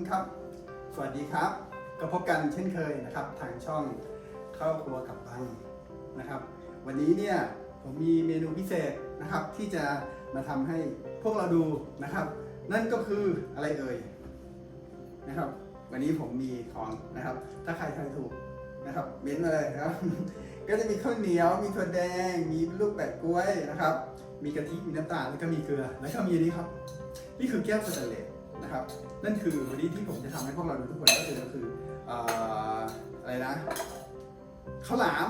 คุณครับ สวัสดีครับ ก็พบกันเช่นเคยนะครับ ทางช่องเข้าครัวกับบังนะครับ วันนี้เนี่ยผมมีเมนูพิเศษนะครับ ที่จะมาทำให้พวกเราดูนะครับ นั่นก็คืออะไรเอ่ยนะครับ วันนี้ผมมีของนะครับ ถ้าใครทายถูกนะครับเม้นต์มาเลยครับ ก็จะมีข้าวเหนียว มีถั่วแดง มีลูกแปะกล้วยนะครับ มีกะทิ มีน้ำตาล แล้วก็มีเกลือ แล้วก็มีนนี้ครับ นี่คือแก้วสแตนเลส นะครับ นั่นคือวันนี้ที่ผมจะทำให้พวกเราดูทุกคนก็คือก็คืออะไรนะข้าวหลาม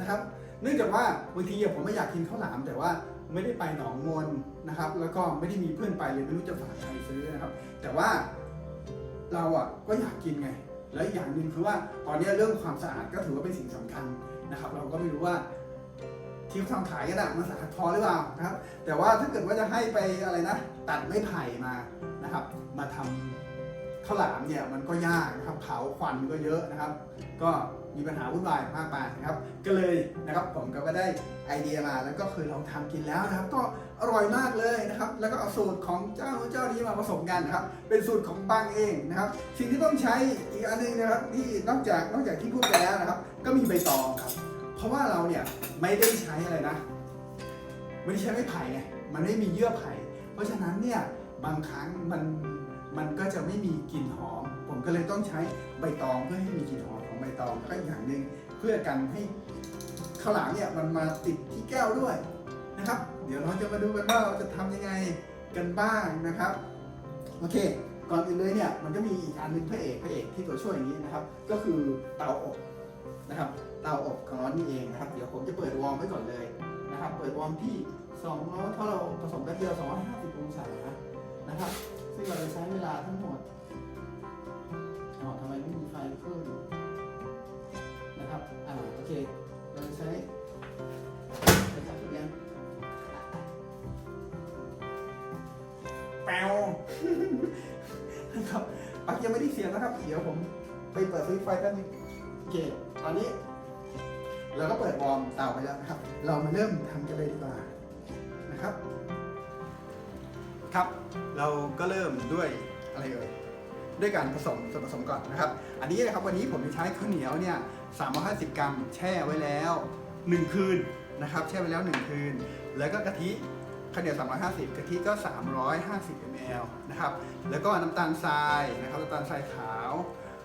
นะครับ เนื่องจากว่าบางทีผมไม่อยากกินข้าวหลาม แต่ว่าไม่ได้ไปหนองมนนะครับ แล้วก็ไม่ได้มีเพื่อนไปเลยไม่รู้จะฝากใครซื้อนะครับ แต่ว่าเราอะก็อยากกินไง แล้วอีกอย่างหนึ่งคือว่าตอนนี้เรื่องความสะอาดก็ถือว่าเป็นสิ่งสำคัญนะครับ เราก็ไม่รู้ว่า ที่เขาทำขายกันอะมันสะอาดพอหรือเปล่านะครับ แต่ว่าถ้าเกิดว่าจะให้ไปอะไรนะ ตัดไม้ไผ่มานะครับ มาทำข้าวหลามเนี่ยมันก็ยากนะครับเผาควันก็เยอะนะครับ ก็มีปัญหาวุ่นวายมากมายนะครับ ก็เลยนะครับผมก็ได้ไอเดียมาแล้วก็เคยลองทำกินแล้วนะครับ ก็อร่อยมากเลยนะครับ แล้วก็เอาสูตรของเจ้าเจ้านี้มาผสมกันนะครับ เป็นสูตรของบางเองนะครับ สิ่งที่ต้องใช้อีกอันหนึงนะครับที่นอกจากนอกจากที่พูดไปแล้วนะครับ ก็มีใบตองครับ เพราะว่าเราเนี่ยไม่ได้ใช้อะไรนะ ไม่ได้ใช้ไม้ไผ่ไงมันไม่มีเยื่อไผ่ เพราะฉะนั้นเนี่ยบางครั้งมันมันก็จะไม่มีกลิ่นหอม ผมก็เลยต้องใช้ใบตองเพื่อให้มีกลิ่นหอมของใบตองแล้วก็อีกอย่างหนึ่งเพื่อกันให้ข้าวหลามเนี่ยมันมาติดที่แก้วด้วยนะครับ เดี๋ยวเราจะมาดูกันว่าเราจะทำยังไงกันบ้างนะครับโอเค ก่อนอื่นเลยเนี่ยมันก็มีอีกอันหนึงพระเอกพระเอกที่ตัวช่วยอย่างนี้นะครับ ก็คือเตาอบนะครับ เตาอบของเรานี่เองนะครับ เดี๋ยวผมจะเปิดวอร์มไว้ก่อนเลยนะครับ เปิดวอร์มที่200ถ้าเราผสมกันเดียว250องศานะครับ ซึ่งเราจะใช้เวลาทั้งหมดอ๋อทำไมไม่มีไฟขึ้นนะครับอ่าโอเค เราจะใช้ใช้จับเลี้ยงแปวนะครับปักยังไม่ได้เสียงนะครับ เดี๋ยวผมไปเปิดสวิตช์ไฟแป๊บนึงโอเค ตอนนี้ เราก็เปิดวอร์มเตาไปแล้วนะครับ เรามาเริ่มทำกันเลยดีกว่านะครับ ครับ เราก็เริ่มด้วยอะไรเอ่ยด้วยการผสมส่วนผสมก่อนนะครับ อันนี้นะครับวันนี้ผมจะใช้ข้าวเหนียวเนี่ย 350 กรัมแช่ไว้แล้ว 1 คืนนะครับ แช่ไว้แล้ว 1 คืน แล้วก็กะทิข้าวเหนียว 350 กะทิก็ 350 ml นะครับ แล้วก็น้ำตาลทรายนะครับ น้ำตาลทรายขาว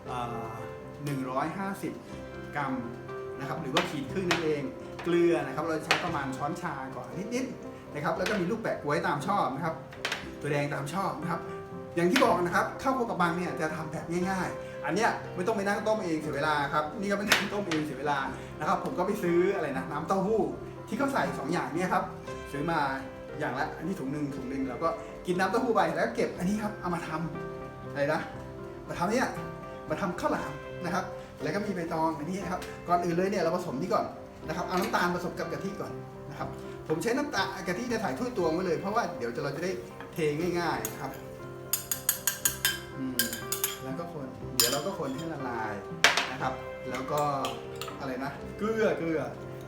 เอ่อ150 กรัม นะครับหรือว่าขีดครึ่งนั่นเอง เกลือนะครับเราจะใช้ประมาณช้อนชาก่อนนิดๆนะครับแล้วก็มีลูกแปะกล้วยตามชอบนะครับตัวแดงตามชอบนะครับอย่างที่บอกนะครับข้าวโพดกับบังเนี่ยจะทำแบบง่ายๆ อันเนี้ยไม่ต้องไปนั่งต้มเองเสียเวลาครับนี่ก็ไม่นั่งต้มเองเสียเวลานะครับผมก็ไปซื้ออะไรนะน้ำเต้าหู้ที่เขาใส่สองอย่างเนี่ยครับซื้อมาอย่างละอันนี้ถุงหนึ่งถุงหนึ่งแล้วก็กินน้ำเต้าหู้ไปแล้วก็เก็บอันนี้ครับเอามาทำอะไรนะมาทำเนี่ยมาทำข้าวหลามนะครับ แล้วก็มีใบตองอันนี้นะครับก่อนอื่นเลยเนี่ยเราผสมนี่ก่อนนะครับเอาน้ำตาลผสมกับกะทิก่อนนะครับผมใช้น้ำตาลกะทิจะใส่ถ้วยตวงไว้เลย เพราะว่าเดี๋ยวเราจะได้เทง่ายๆนะครับแล้วก็คนเดี๋ยวเราก็คนให้ละลายนะครับ แล้วก็อะไรนะเกลือเกลือ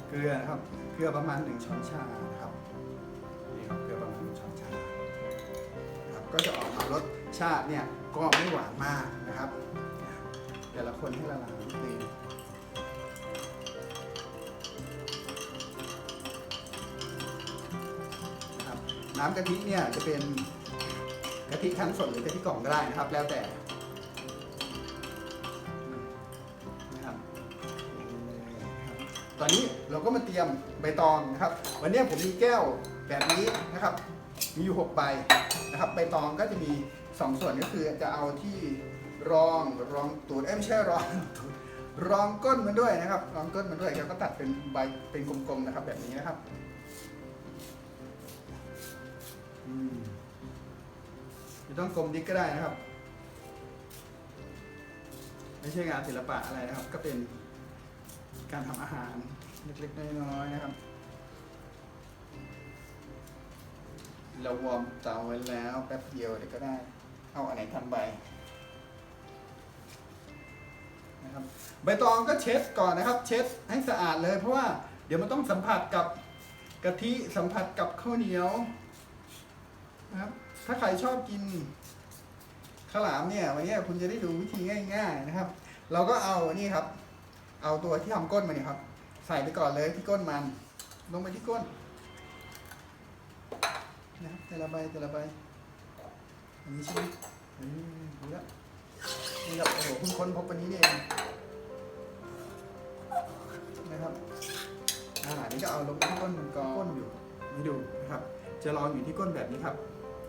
เกลือนะครับเกลือประมาณหนึ่งช้อนชานะครับนี่ครับเกลือประมาณหนึ่งช้อนชาครับก็จะออกมารสชาติเนี่ยก็ไม่หวานมากนะครับเดี๋ยวเราคนให้ละลาย ครับน้ำกะทิเนี่ยจะเป็นกะทิคั้นสดหรือกะทิกล่องก็ได้นะครับ แล้วแต่นะครับตอนนี้เราก็มาเตรียมใบตองนะครับ วันนี้ผมมีแก้วแบบนี้นะครับ มีอยู่6ใบนะครับ ใบตองก็จะมี 2 ส่วนก็คือจะเอาที่ รองรองตูดเอ้ยไม่ใช่รองรองก้นมันด้วยนะครับ รองก้นมันด้วยแล้วก็ตัดเป็นใบเป็นกลมๆนะครับ แบบนี้นะครับอืมไม่ต้องกลมดิกก็ได้นะครับ ไม่ใช่งานศิลปะอะไรนะครับ ก็เป็นการทำอาหารเล็กๆน้อยๆนะครับ เราวอร์มเตาไว้แล้วแป๊บเดียวเดี๋ยวก็ได้ เอาอันไหนทำใบ นะครับ ใบตองก็เช็ดก่อนนะครับ เช็ดให้สะอาดเลย เพราะว่าเดี๋ยวมันต้องสัมผัสกับกะทิสัมผัสกับข้าวเหนียวนะครับ ถ้าใครชอบกินข้าวหลามเนี่ยวันนี้คุณจะได้ดูวิธีง่าย ๆนะครับ เราก็เอานี่ครับ เอาตัวที่ทำก้นมาเนี่ยครับ ใส่ไปก่อนเลยที่ก้นมัน ลงไปที่ก้นนะครับแต่ละใบแต่ละใบอันนี้ใช่ไหมอืมดูแล้ว นี่ครับโอ้โหเพิ่งค้นพบวันนี้นี่เองนะครับอ่าอันนี้ก็เอาลงที่ก้นก่อนก้นอยู่นี่ดูนะครับ จะลองอยู่ที่ก้นแบบนี้ครับ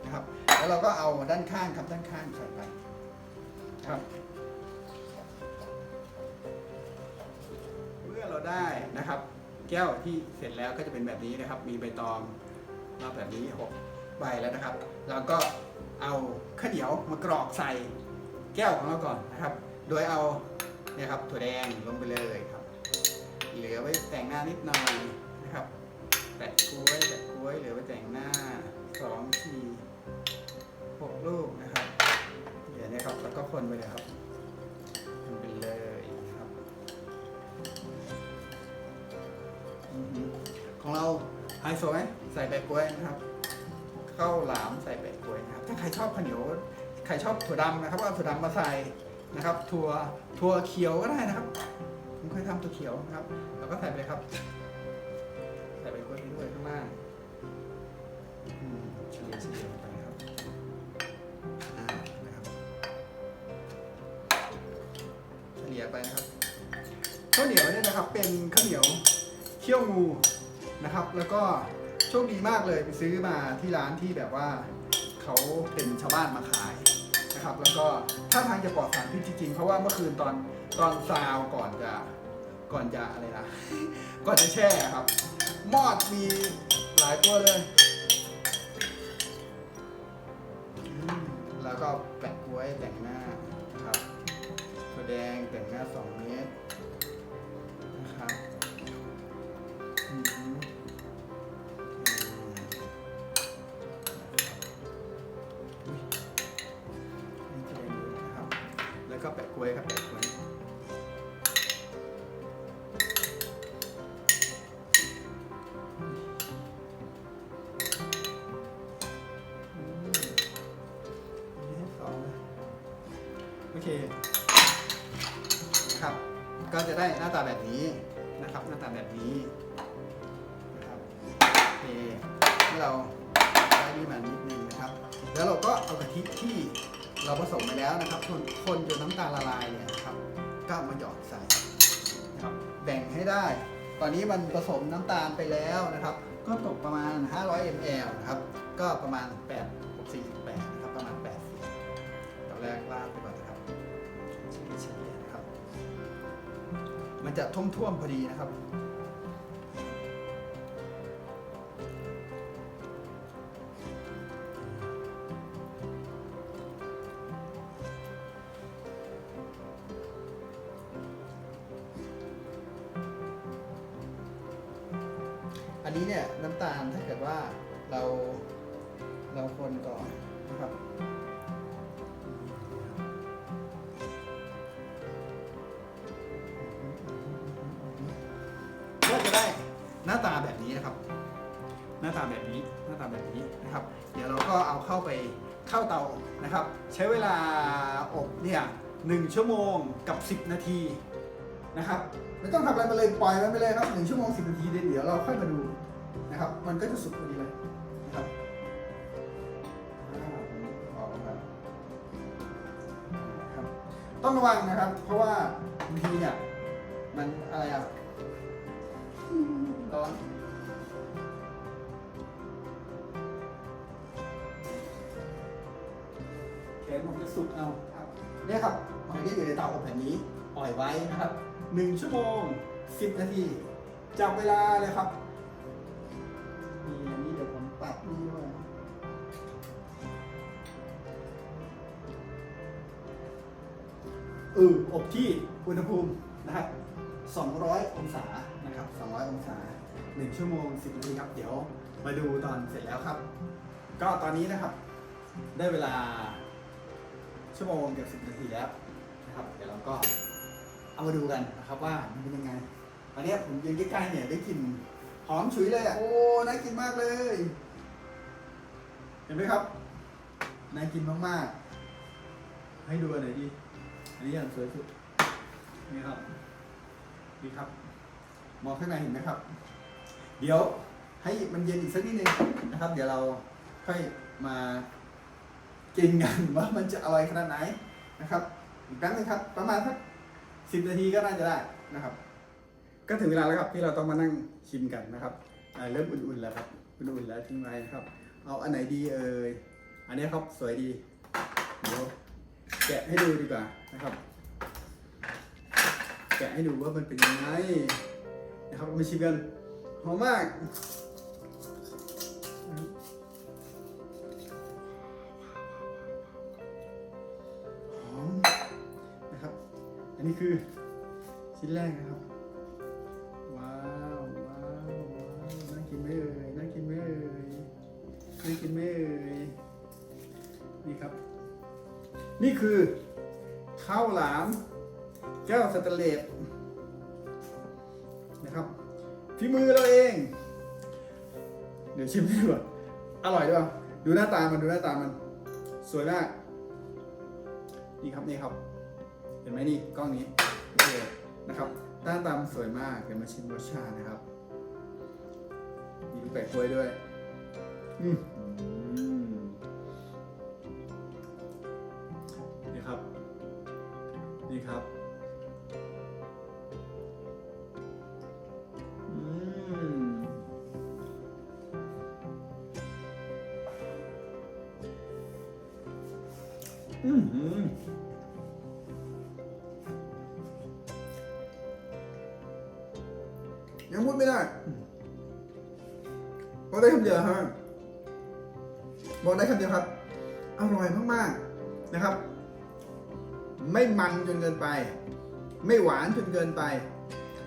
นะครับ แล้วเราก็เอาด้านข้างครับด้านข้างใส่ไปครับเมื่อเราได้นะครับ แก้วที่เสร็จแล้วก็จะเป็นแบบนี้นะครับ มีใบตองรอบแบบนี้หกใบแล้วนะครับ เราก็เอาข้าวเหนียวมากรอกใส่ แก้วของเราก่อนนะครับ โดยเอาเนี่ยครับถั่วแดงลงไปเลยครับ เหลือไว้แต่งหน้านิดหน่อยนะครับแปะกล้วยแปะกล้วยเหลือไว้แต่งหน้าสองสี่หกลูกนะครับเดี๋ยวนี้ครับแล้วก็คนไปเลยครับคนไปเลยครับอของเราไฮโซไหมใส่แปะกล้วยนะครับข้าวหลามใส่แปะกล้วยนะครับถ้าใครชอบข้าวเหนียว ใครชอบถั่วดำนะครับก็เอาถั่วดำมาใส่นะครับ ถั่วถั่วเขียวก็ได้นะครับผมเคยทำถั่วเขียวนะครับเราก็ใส่ไปครับ ใส่แปกล้วยไปด้วยข้างล่างเฉลี่ยเฉลี่ยไปนะครับนะครับเฉลี่ยไปนะครับข้าวเหนียวเนี่ยนะครับ เป็นข้าวเหนียวเขี้ยวงูนะครับ แล้วก็โชคดีมากเลยไปซื้อมาที่ร้านที่แบบว่าเขาเป็นชาวบ้านมาขาย นะครับ แล้วก็ถ้าทางจะปลอดสารพิษจริงๆ เพราะว่าเมื่อคืนตอนตอนซาวก่อนจะก่อนจะอะไรนะ ก่อนจะแช่ครับ มอดมีหลายตัวเลย แล้วก็แปะกล้วยแต่งหน้าครับถั่วแดงแต่งหน้า2เมตรนะครับ ล้วยครับแปะกล้วยโอเคครับ ก็จะได้หน้าตาแบบนี้นะครับ หน้าตาแบบนี้นะครับโอเคเมื่อเราได้นี่มานิดนึงนะครับ แล้วเราก็เอากะทิที่ เราผสมไปแล้วนะครับคนคนจนน้ำตาลละลายเนี่ยนะครับก็มาหยอดใส่นะครับแบ่งให้ได้ ตอนนี้มันผสมน้ำตาลไปแล้วนะครับ ก็ตกประมาณ 500 ml นะครับก็ประมาณ 8 48นะครับประมาณ80ตอนแรกราดไปก่อนนะครับเฉลี่ยนะครับ มันจะท่วมๆพอดีนะครับ อันนี้เนี่ยน้ำตาลถ้าเกิดว่าเราเราคนก่อนนะครับก็จะได้หน้าตาแบบนี้นะครับ หน้าตาแบบนี้หน้าตาแบบนี้นะครับ เดี๋ยวเราก็เอาเข้าไปเข้าเตานะครับ ใช้เวลาอบเนี่ยหนึ่งชั่วโมงกับ 10 นาทีนะครับไม่ต้องทำอะไรมาเลยปล่อยมันไปเลยครับหนึ่งชั่วโมงสินาทีเดี๋ยวเราค่อยมาดู นะครับ มันก็จะสุกพอดีเลยนะครับอ่าผมอครับต้องระวังนะครับ เพราะว่าบางทีเนี่ยมันอะไรอะร้อนแขนผมจะสุกเอาเนี่ยครับหอยที่อยู่ในเตาอบแผ่นนี้ปล่อยไว้นะครับหนึ่งชั่วโมงสิบนาที จับเวลาเลยครับ อออบที่อุณหภูมินะครับ200 องศานะครับ 200 องศา 1 ชั่วโมง 10 นาทีครับ เดี๋ยวมาดูตอนเสร็จแล้วครับ ก็ตอนนี้นะครับ ได้เวลาชั่วโมงเกับ10 นาทีแล้วนะครับ เดี๋ยวเราก็เอามาดูกันนะครับว่ามันเป็นยังไงตอนนี้ผมยืนใกล้ๆเนี่ยได้กลิ่นหอมฉุยเลยอะ โอ้ น่ากินมากเลย เห็นไหมครับ น่ากินมากๆ ให้ดูอันไหนดี อันนี้อย่างสวยสุดนี่ครับนี่ครับ มองข้างในเห็นไหมครับ เดี๋ยวให้มันเย็นอีกสักนิดนึงนะครับ เดี๋ยวเราค่อยมากินกันว่ามันจะอร่อยขนาดไหนนะครับ อีกแป๊บนึงครับ ประมาณสักสิบนาทีก็น่าจะได้นะครับ ก็ถึงเวลาแล้วครับที่เราต้องมานั่งชิมกันนะครับเริ่มอุ่นๆแล้วครับอุ่นๆแล้วทิ้งไว้นะครับ เอาอันไหนดีเอ่ยอันนี้ครับสวยดีเดี๋ยว แกะให้ดูดีกว่านะครับ แกะให้ดูว่ามันเป็นยังไงนะครับมาชิมกันหอมมากหอมนะครับ อันนี้คือชิ้นแรกนะครับว้าวว้าวว้าวน่ากินไหมเอ่ยน่ากินไหมเอ่ยน่ากินไหมเอ่ยนี่ครับ นี่คือข้าวหลามแก้วสแตนเลสนะครับฝีมือเราเอง เดี๋ยวชิมดูก่อนอร่อยด้วยดูหน้าตามันดูหน้าตามัน สวยมาก นี่ครับนี่ครับ เห็นไหมนี่กล้องนี้โอเคนะครับหน้าตามันสวยมากเดี๋ยวมาชิมรสชาตินะครับ มีลูกแปะกล้วยด้วย อืม ยังพูดไม่ได้บอกได้คำเดียวครับบอกได้คำเดียวครับ อร่อยมากๆนะครับ ไม่มันจนเกินไป ไม่หวานจนเกินไป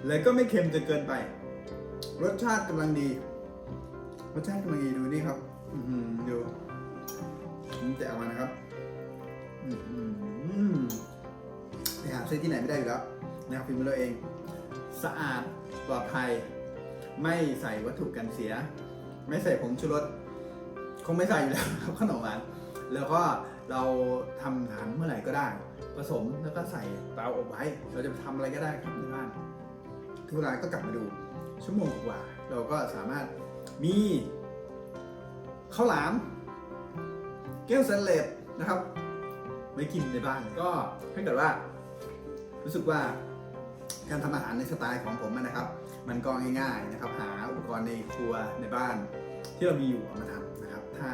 เลยก็ไม่เค็มจนเกินไป รสชาติกำลังดี รสชาติกำลังดีดูนี่ครับดูผมจะเอามานะครับอืมไปหาซื้อที่ไหนไม่ได้อยู่แล้วนะครับพิมพ์มาเราเอง สะอาดปลอดภัย ไม่ใส่วัตถุกันเสีย ไม่ใส่ผงชูรสคงไม่ใส่อยู่แล้วครับขนมหวานแล้วก็เราทำทานเมื่อไหร่ก็ได้ ผสมแล้วก็ใส่เตาอบไว้ เราจะทำอะไรก็ได้ครับในบ้านทุกเวลาก็กลับมาดู ชั่วโมงกว่า เราก็สามารถมีข้าวหลามแก้วสแตนเลสนะครับไว้กินในบ้านก็ถ้าเกิดว่า รู้สึกว่า การทำอาหารในสไตล์ของผมนะครับ มันก็ง่ายๆนะครับหาอุปกรณ์ในครัวในบ้าน ที่เรามีอยู่เอามาทำนะครับ ถ้า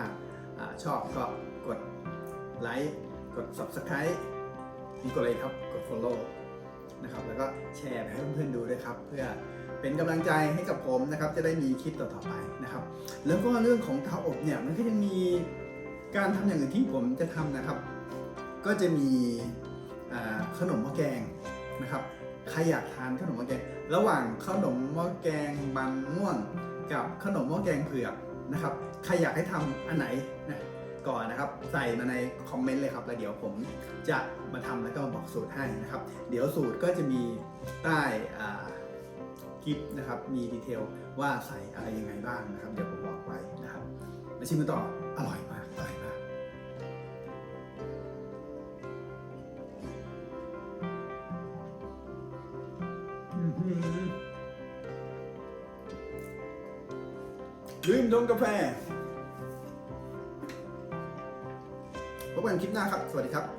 อชอบก็กดไลค์กด subscribe มีกดอะไรครับกด follow นะครับแล้วก็แชร์ไปให้เพื่อนๆดูด้วยครับ เพื่อเป็นกำลังใจให้กับผมนะครับ จะได้มีคลิปต่อๆไปนะครับ แล้วก็เรื่องของเตาอบเนี่ยมันก็ยังมีการทำอย่างอื่นที่ผมจะทำนะครับ ก็จะมีขนมหม้อแกงนะครับ ใครอยากทานขนมหม้อแกง ระหว่างขนมหม้อแกงบางม่วงกับขนมหม้อแกงเผือกนะครับ ใครอยากให้ทำอันไหนนะก่อนนะครับ ใส่มาในคอมเมนต์เลยครับ แล้วเดี๋ยวผมจะมาทำแล้วก็มาบอกสูตรให้นะครับ เดี๋ยวสูตรก็จะมีใต้คลิปนะครับ มีดีเทลว่าใส่อะไรยังไงบ้างนะครับ เดี๋ยวผมบอกไว้นะครับ มาชิมกันต่อ อร่อยมาก กาแฟพบกันคลิปหน้าครับ สวัสดีครับ